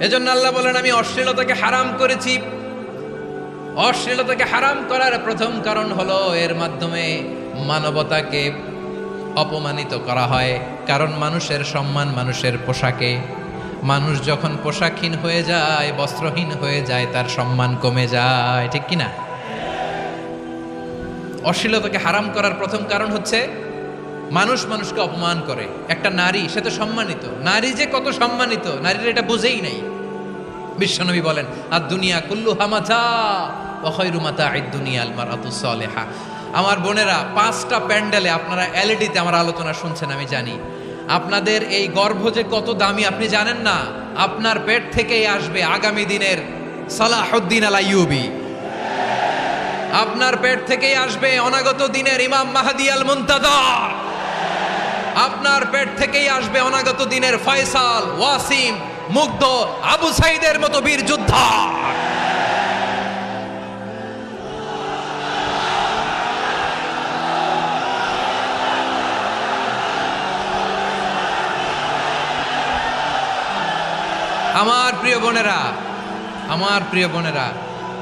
এজন্য আল্লাহ বলেন, আমি অশ্লীলতাকে হারাম করেছি। অশ্লীলতাকে হারাম করার প্রথম কারণ হলো এর মাধ্যমে মানবতাকে অপমানিত করা হয়। কারণ মানুষের সম্মান মানুষের পোশাকে। মানুষ যখন পোশাকহীন হয়ে যায়, বস্ত্রহীন হয়ে যায়, তার সম্মান কমে যায়। ঠিক কি না অশ্লীলতাকে হারাম করার প্রথম কারণ হচ্ছে মানুষ মানুষকে অপমান করে। একটা নারী, সে তো সম্মানিত। নারী যে কত সম্মানিত, নারীর এটা বুঝেই নাই। বিশ্বনবী বলেন, আর দুনিয়া কুল্লু হামাচা অখৈরুমাতা আই দুনিয়া আলমার আমার বোনেরা, পাঁচটা প্যান্ডেলে আপনারা এলইডিতে আমার আলোচনা শুনছেন, আমি জানি। আপনাদের এই গর্ভ যে কত দামি, আপনি জানেন না? আপনার পেট থেকেই আসবে আগামী দিনের সালাহদ্দিন আল আইয়ুবি। আপনার পেট থেকেই আসবে অনাগত দিনের ইমাম মাহাদি আল মুন্তাদার আপনার পেট থেকেই আসবে অনাগত দিনের ফয়সাল, ওয়াসিম। মুগ্ধ আবু সাইদের মতো বীর যোদ্ধা। আমার প্রিয় বোনেরা, আমার প্রিয় বোনেরা,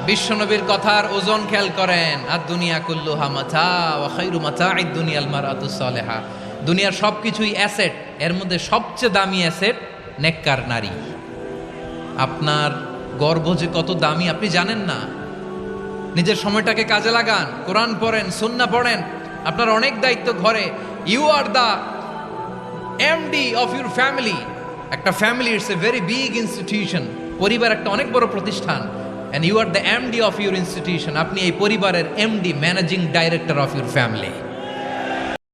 বিশ্বনবীর কথার ওজন খেয়াল করেন। আর দুনিয়া কুল্লু হামাচা ওয়াখাইরু মাচা আই দুনিয়াল মারাতুস সালেহা। দুনিয়ার সব কিছুই অ্যাসেট, এর মধ্যে সবচেয়ে দামি অ্যাসেট নেককার নারী। আপনার গর্ব যে কত দামি, আপনি জানেন না। নিজের সময়টাকে কাজে লাগান, কোরআন পড়েন, সুন্না পড়েন। আপনার অনেক দায়িত্ব ঘরে। You are the MD of your family একটা family it's a very big institution পরিবার একটা অনেক বড় প্রতিষ্ঠান। And you are the MD of your institution আপনি এই পরিবারের MD managing director of your family